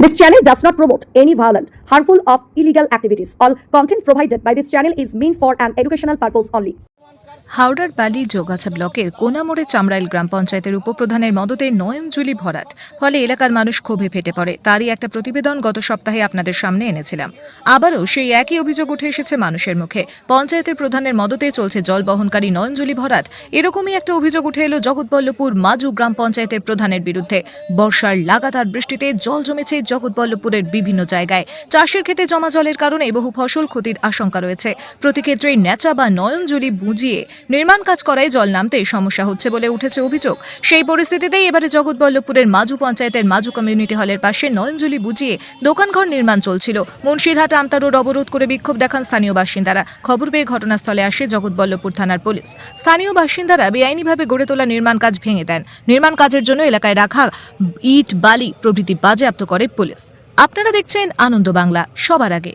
This channel does not promote any violent, harmful, or illegal activities. All content provided by this channel is meant for an educational purpose only. হাওড়ার বালি যোগাছা ব্লকের কোনামোড়ে চামড়াইল গ্রাম পঞ্চায়েতের উপপ্রধানের মদতে নয়নজুলি ভরাট। ফলে এলাকার মানুষ ক্ষোভে ফেটে পড়ে। তারই একটা প্রতিবেদন গত সপ্তাহে আপনাদের সামনে এনেছিলাম। আবারও সেই একই অভিযোগ উঠে এসেছে মানুষের মুখে। পঞ্চায়েতের প্রধানের মদতে চলছে জল বহনকারী নয়নজুলি ভরাট। এরকমই একটা অভিযোগ উঠে এলো জগৎবল্লভপুর মাজু গ্রাম পঞ্চায়েতের প্রধানের বিরুদ্ধে। বর্ষার লাগাতার বৃষ্টিতে জল জমেছে জগৎবল্লভপুরের বিভিন্ন জায়গায়। চাষের ক্ষেতে জমা জলের কারণে বহু ফসল ক্ষতির আশঙ্কা রয়েছে। প্রতি ক্ষেত্রেই ন্যাচা বা নয়নজুলি বুঝিয়ে নির্মাণ কাজ করায় জল নামতে সমস্যা হচ্ছে বলে উঠেছে অভিযোগ। সেই পরিস্থিতিতেই এবারে জগৎবল্লভপুরের মাজু পঞ্চায়েতের মাজু কমিউনিটি হলের পাশে নয়নজুলি বুঝিয়ে দোকানঘর নির্মাণ চলছিল। মুন্সিরহাট আমতা রোড অবরোধ করে বিক্ষোভ দেখান স্থানীয় বাসিন্দারা। খবর পেয়ে ঘটনাস্থলে আসে জগৎবল্লভপুর থানার পুলিশ। স্থানীয় বাসিন্দারা বেআইনিভাবে গড়ে তোলা নির্মাণ কাজ ভেঙে দেন। নির্মাণ কাজের জন্য এলাকায় রাখা ইট, বালি প্রভৃতি বাজেয়াপ্ত করে পুলিশ। আপনারা দেখছেন আনন্দ বাংলা, সবার আগে।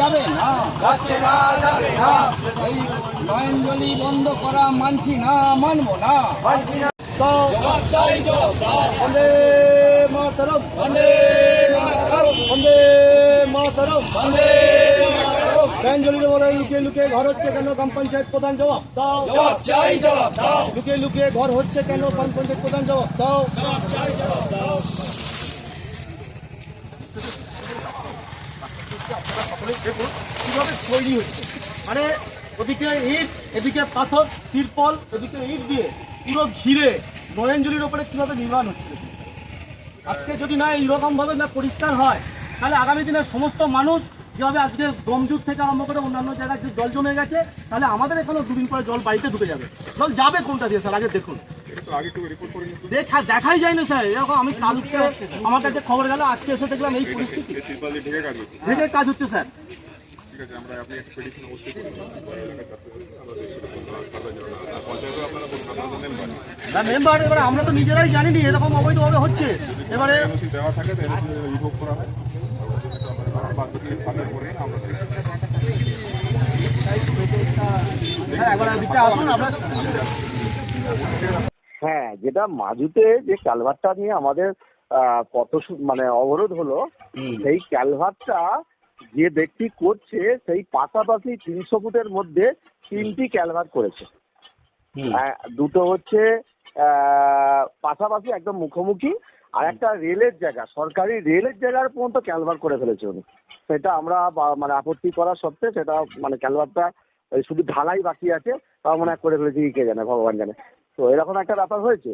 যাবে? না না যাবে না। এই নয়নজলি বন্ধ করা মানছি না মানবো না। মানছি না। তো জবাব চাই জবাব বন্দে মাতরম। বন্দে মাতরম। বন্দে মাতরম। বন্দে নয়নজলির বলে লুকিয়ে লুকিয়ে ঘর হচ্ছে কেন? গ্রাম পঞ্চায়েত প্রধান জবাব দাও। জবাব চাই জবাব দাও। লুকিয়ে লুকিয়ে ঘর হচ্ছে কেন? গ্রাম পঞ্চায়েত প্রধান জবাব দাও। জবাব চাই জবাব দাও দেখুন কীভাবে তৈরি হচ্ছে। মানে ওদিকে ইট এদিকে পাথর তিরপল এদিকে ইট দিয়ে পুরো ঘিরে নয়নজলির ওপরে কীভাবে নির্মাণ হচ্ছে। আজকে যদি না এইরকম ভাবে না পরিষ্কার হয় তাহলে আগামী দিনে সমস্ত মানুষ যেভাবে আজকে গমজুট থেকে আরম্ভ করে অন্যান্য জায়গায় যে জল জমে গেছে তাহলে আমাদের এখানেও দুদিন পরে জল বাড়িতে ঢুকে যাবে। জল যাবে কোনটা দিয়ে স্যার? আগে দেখুন। দেখা দেখাই যায় না স্যার। এরকম আমি কালকে আমার কাছে খবর গেল আজকে এসে দেখলাম এই পরিস্থিতি। ঢেকে কাজ হচ্ছে স্যার। না মেম্বার এবারে আমরা তো নিজেরাই জানিনি এরকম অবৈধভাবে হচ্ছে। এবারে দেওয়া থাকে রিভোভ করা হয়। আমরা হ্যাঁ আমরা হ্যাঁ যেটা মাজুতে যে ক্যালভারটা নিয়ে আমাদের পথ সু- মানে অবরোধ হলো সেই ক্যালভারটা যে ব্যক্তি করছে সেই পাশাপাশি তিনশো ফুটের মধ্যে তিনটি ক্যালভার করেছে। দুটো হচ্ছে আহ, পাশাপাশি একদম মুখোমুখি আর একটা রেলের জায়গা সরকারি রেলের জায়গার পর্যন্ত ক্যালভার করে ফেলেছে উনি। সেটা আমরা মানে আপত্তি করা সত্ত্বে সেটা মানে ক্যালভারটা শুধু ঢালাই বাকি আছে তাও মনে করে ফেলেছে কি কে জানে ভগবান জানে। তো এরকম একটা ব্যাপার হয়েছে।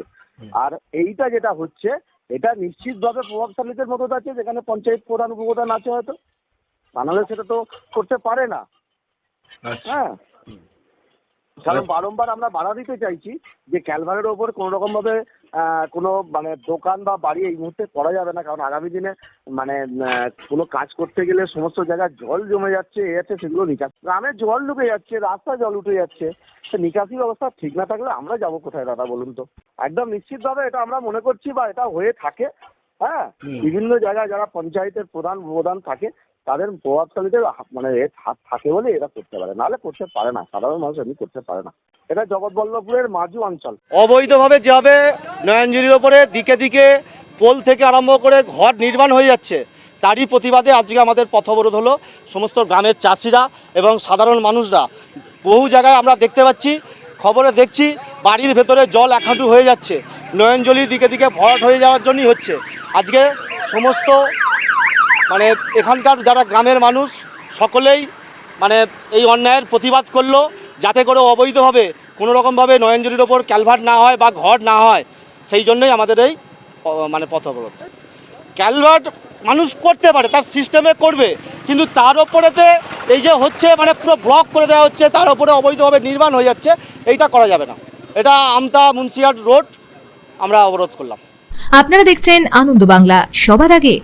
আর এইটা যেটা হচ্ছে এটা নিশ্চিতভাবে প্রভাবশালীদের মতো আছে যেখানে পঞ্চায়েত প্রধান উপপ্রধান আছে হয়তো। তা নাহলে সেটা তো করতে পারে না। হ্যাঁ। কারণ বারংবার আমরা বাধা দিতে চাইছি যে ক্যালভারের ওপর কোনো রকম ভাবে কোনো মানে দোকান বা বাড়ি এই মুহূর্তে করা যাবে না। কারণ আগামী দিনে মানে কোনো কাজ করতে গেলে সমস্ত জায়গায় জল জমে যাচ্ছে এ যাচ্ছে সেগুলো নিকাশ। গ্রামে জল ঢুকে যাচ্ছে রাস্তা জল উঠে যাচ্ছে। সে নিকাশি ব্যবস্থা ঠিক না থাকলে আমরা যাব কোথায় দাদা বলুন তো? একদম নিশ্চিতভাবে এটা আমরা মনে করছি বা এটা হয়ে থাকে। হ্যাঁ? বিভিন্ন জায়গায় যারা পঞ্চায়েতের প্রধান প্রধান থাকে তাদের প্রভাবশালীদের মানে হাত থাকে বলে এরা করতে পারে। নাহলে করতে পারে না। সাধারণ মানুষ এমনি করতে পারে না। এটা জগৎবল্লভপুরের মাজু অঞ্চল। অবৈধভাবে যেভাবে নয়নজুরির ওপরে দিকে দিকে পোল থেকে আরম্ভ করে ঘর নির্মাণ হয়ে যাচ্ছে, তারই প্রতিবাদে আজকে আমাদের পথ অবরোধ হলো। সমস্ত গ্রামের চাষিরা এবং সাধারণ মানুষরা বহু জায়গায় আমরা দেখতে পাচ্ছি, খবরে দেখছি, বাড়ির ভেতরে জল এক হাঁটু হয়ে যাচ্ছে। নয়নজলি দিকে দিকে ভরাট হয়ে যাওয়ার জন্যই হচ্ছে। আজকে সমস্ত মানে এখানকার যারা গ্রামের মানুষ, সকলেই মানে এই অন্যায়ের প্রতিবাদ করল যাতে করে অবৈধভাবে কোনো রকমভাবে নয়নজলির ওপর ক্যালভার্ট না হয় বা ঘর না হয়, সেই জন্যই আমাদের এই মানে পথ অবরোধ। ক্যালভার্ট মানুষ করতে পারে, তার সিস্টেমে করবে, কিন্তু তার ওপরেতে এই যে হচ্ছে মানে পুরো ব্লক করে দেওয়া হচ্ছে, তার ওপরে অবৈধভাবে নির্মাণ হয়ে যাচ্ছে, এইটা করা যাবে না। এটা আমতা মুন্সিয়াট রোড আমরা অবরোধ করলাম। আপনারা দেখছেন আনন্দ বাংলা, সবার আগে